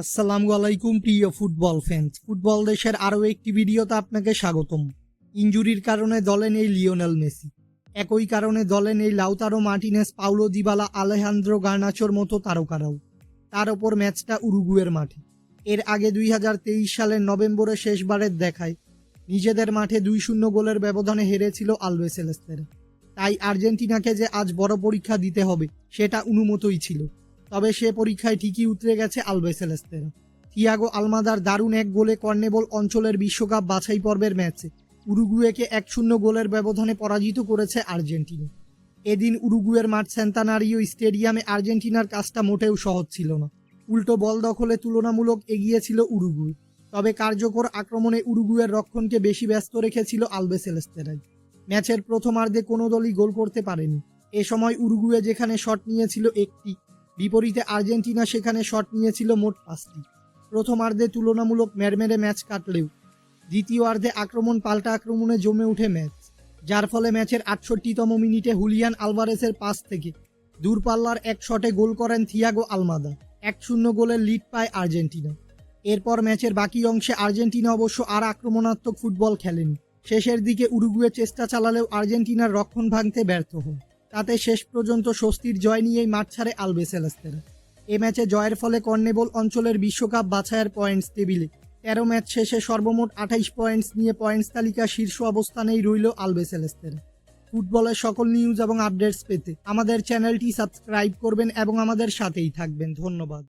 আসসালামু আলাইকুম, প্রিয় ফুটবল ফ্যান্স ফুটবল দেশের আরও একটি ভিডিওতে আপনাকে স্বাগতম। ইঞ্জুরির কারণে দলে নেই লিওনেল মেসি। একই কারণে দলে নেই Lautaro Martinez Paulo Dybala, Alejandro গার্নাচোর মতো তারকারাও। তার ওপর ম্যাচটা উরুগুয়ের মাঠে। এর আগে দুই হাজার তেইশ সালের নভেম্বরে শেষবারের দেখায়, নিজেদের মাঠে দুই শূন্য গোলের ব্যবধানে হেরেছিল আলবেসেলেস্তেরা তাই আর্জেন্টিনাকে যে আজ বড় পরীক্ষা দিতে হবে, সেটা অনুমতই ছিল। তবে সে পরীক্ষায় ঠিকই উতরে গেছে আলবেসেলেস্তেরা থিয়াগো আলমাদার দারুণ এক গোলে কর্নেবল অঞ্চলের বিশ্বকাপ বাছাই পর্বের ম্যাচে উরুগুয়েকে এক শূন্য গোলের ব্যবধানে পরাজিত করেছে আর্জেন্টিনা। এদিন উরুগুয়ের মাঠ সেন্তানারিও স্টেডিয়ামে আর্জেন্টিনার কাজটা মোটেও সহজ ছিল না। উল্টো বল দখলে তুলনামূলক এগিয়ে ছিল উরুগুয়ে। তবে কার্যকর আক্রমণে উরুগুয়ের রক্ষণকে বেশি ব্যস্ত রেখেছিল আলবেসেলেস্তেরাই ম্যাচের প্রথমার্ধে কোনো দলই গোল করতে পারেনি। এ সময় উরুগুয়ে যেখানে শট নিয়েছিল একটি বিপরীতে আর্জেন্টিনা সেখানে শট নিয়েছিল মোট পাঁচটি। প্রথমার্ধে তুলনামূলক মেরমেরে ম্যাচ কাটলেও দ্বিতীয়ার্ধে আক্রমণ পাল্টা আক্রমণে জমে উঠে ম্যাচ, যার ফলে ম্যাচের আটষট্টিতম মিনিটে হুলিয়ান আলভারেসের পাস থেকে দূরপাল্লার এক শটে গোল করেন থিয়াগো আলমাদা, এক শূন্য গোলের লিড পায় আর্জেন্টিনা। এরপর ম্যাচের বাকি অংশে আর্জেন্টিনা অবশ্য আর আক্রমণাত্মক ফুটবল খেলেনি। শেষের দিকে উরুগুয়ে চেষ্টা চালালেও আর্জেন্টিনার রক্ষণ ভাঙতে ব্যর্থ হয় তাতে শেষ পর্যন্ত স্বস্তির জয় নিয়েই মাঠ ছাড়ে আলবেসেলাস্তের এ ম্যাচে জয়ের ফলে কর্নেবল অঞ্চলের বিশ্বকাপ বাছায়ের পয়েন্টস টেবিলে। তেরো ম্যাচ শেষে সর্বমোট আঠাইশ পয়েন্টস নিয়ে পয়েন্টস তালিকা শীর্ষ অবস্থানেই রইল আলবেসেলেস্তের ফুটবলের সকল নিউজ এবং আপডেটস পেতে আমাদের চ্যানেলটি সাবস্ক্রাইব করবেন এবং আমাদের সাথেই থাকবেন। ধন্যবাদ।